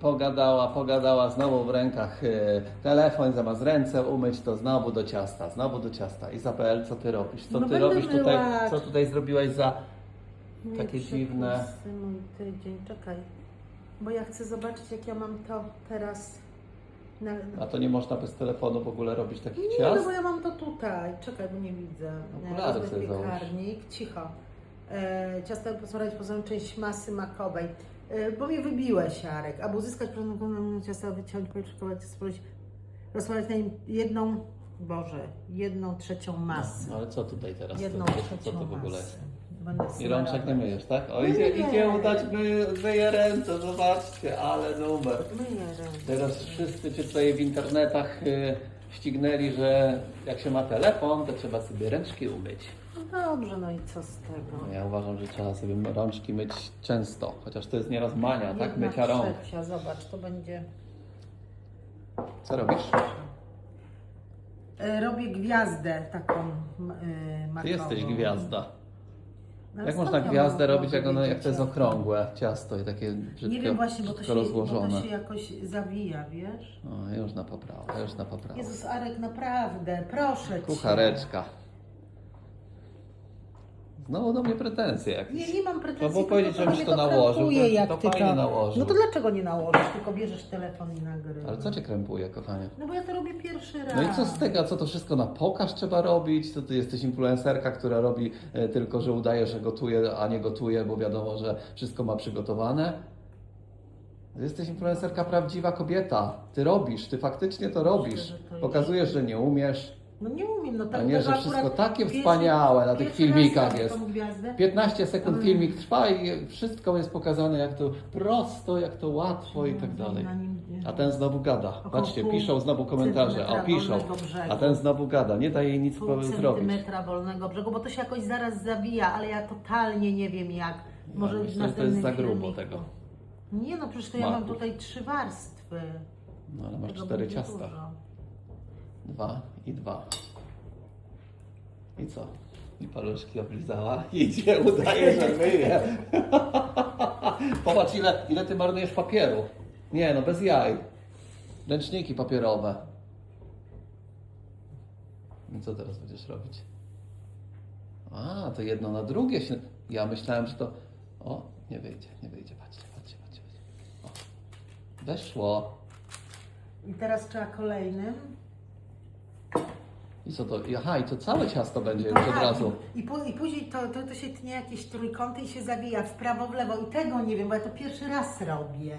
pogadała, pogadała, znowu w rękach e, telefon, zamiast ręce umyć, to znowu do ciasta, znowu do ciasta. Izabel, co ty robisz? Co No ty robisz tutaj? myła. Co tutaj zrobiłaś za... Nie Takie dziwne. mój tydzień, czekaj. Bo ja chcę zobaczyć, jak ja mam to teraz. Na, A to nie można bez telefonu w ogóle robić takich Nie, no ciast? bo ja mam to tutaj. Czekaj, bo nie widzę. Okulary Rozległ sobie piekarnik, cicho. E, ciasto posmarować pozorem część masy makowej. E, bo mnie wybiłeś, Jarek. Aby uzyskać pełną ciasto, wyciąć, poczkować, spróbować rozmawiać na nim jedną, Boże, jedną trzecią masy. No, ale co tutaj teraz? jedną Co, co trzecią to w ogóle jest? I rączek nie myjesz, tak? O, idzie, nie. idzie udać, my, myje ręce, zobaczcie, ale numer. Myję ręce. Teraz wszyscy cię tutaj w internetach y, ścignęli, że jak się ma telefon, to trzeba sobie ręczki umyć. No dobrze, no i co z tego? No ja uważam, że trzeba sobie rączki myć często, chociaż to jest nieraz mania, tak? Jedna Mycia rąk. trzecia, zobacz, to będzie... Co robisz? E, Robię gwiazdę taką e, Ty jesteś gwiazda. No, Jak można gwiazdę mogę robić, jak, ono, jak to jest okrągłe ciasto i takie brzydko, Nie wiem właśnie, bo to, brzydko się, bo rozłożone? to się jakoś zawija, wiesz? O, już na poprawę, już na poprawę. Jezus Arek, naprawdę, proszę Cię. Kuchareczka. Znowu do mnie pretensje jakieś. Nie, nie mam pretensji, To było tylko powiedzieć, trochę żebyś mnie to nałożył, krępuje, to jak to ty fajnie to... nałożył. No to dlaczego nie nałożysz, tylko bierzesz telefon i nagrywasz? Ale co cię krępuje, kochanie? No bo ja to robię pierwszy raz. No i co z tego, co to wszystko na pokaz trzeba robić? To ty jesteś influencerka, która robi e, tylko, że udaje, że gotuje, a nie gotuje, bo wiadomo, że wszystko ma przygotowane. Ty jesteś influencerka prawdziwa kobieta. Ty robisz, ty faktycznie to robisz. że to jest- Pokazujesz, że nie umiesz. No nie umiem, no A tak nie, tego że wszystko takie pierwszy- wspaniałe na tych filmikach jest. tą gwiazdę. 15 sekund filmik trwa i wszystko jest pokazane, jak to prosto, jak to łatwo i tak dalej. Na nim- A ten znowu gada. Patrzcie, piszą znowu komentarze. O, piszą. A ten znowu gada. Nie daje jej nic zrobić. centymetra wolnego brzegu, bo to się jakoś zaraz zawija, ale ja totalnie nie wiem jak. Może Ja w myślę, że to jest za grubo tego. Nie no, przecież to ja mam tutaj trzy warstwy. No ale masz cztery ciasta. dużo. Dwa i dwa. I co? I paluszki oblizała. Idzie, udaje, że myje. Popatrz, ile, ile ty marnujesz papieru. Nie, no bez jaj. Ręczniki papierowe. I co teraz będziesz robić? A, to jedno na drugie się... Ja myślałem, że to... O, nie wyjdzie, nie wyjdzie. Patrzcie, patrzcie. patrzcie. O, weszło. I teraz trzeba kolejnym. I co to? Aha, i to całe ciasto będzie już od Tak, razu. I, pó- I później to, to, to się tnie jakieś trójkąty i się zawija w prawo, w lewo. I tego nie wiem, bo ja to pierwszy raz robię.